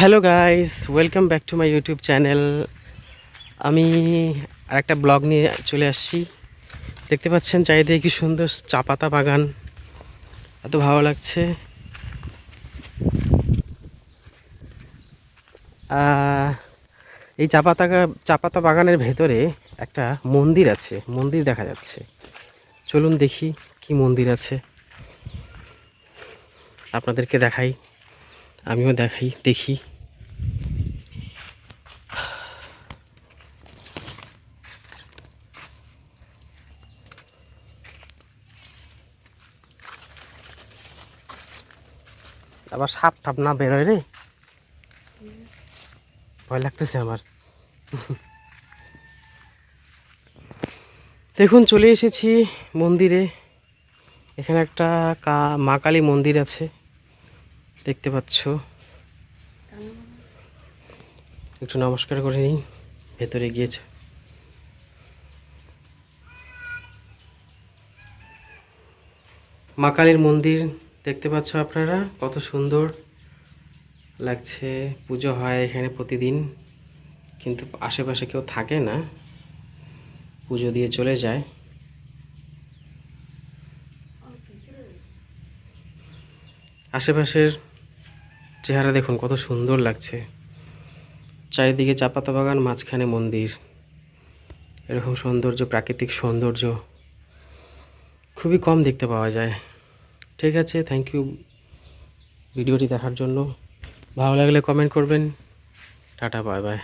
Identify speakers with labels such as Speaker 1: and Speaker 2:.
Speaker 1: Hello guys, welcome back to my YouTube channel. আমি আরেকটা blog নিয়ে চলে আসছি। দেখতে পাচ্ছেন চারিদিকে কি সুন্দর চা পাতা বাগান। এত ভালো লাগছে। এই চা পাতা চা পাতা বাগানের ভেতরে একটা মন্দির আছে, মন্দির দেখা যাচ্ছে। চলুন দেখি কি মন্দির আছে। আপনাদেরকে দেখাই। আমিও দেখাই, দেখি। আবার সাপ টাপ না বেরোয় রে। ভয় লাগতেছে আমার। দেখুন, চলে এসেছি মন্দিরে। এখানে একটা মা কালী মন্দির আছে। দেখতে পাচ্ছ। একটু নমস্কার করে নিই, ভেতরে গিয়েছে। মা কালীর মন্দির দেখতে পাচ্ছ আপনারা, কত সুন্দর লাগছে। পুজো হয় এখানে প্রতিদিন, কিন্তু আশেপাশে কেউ থাকে না। পুজো দিয়ে চলে যায়। আশেপাশের চেহারা দেখুন, কত সুন্দর লাগছে। চারিদিকে চাপাতা বাগান, মাঝখানে মন্দির। এরকম সৌন্দর্য, প্রাকৃতিক সৌন্দর্য। খুবই কম দেখতে পাওয়া যায়। ঠিক আছে থ্যাংক ইউ ভিডিওটি দেখার জন্য। ভালো লাগলে কমেন্ট করবেন। Tata bye bye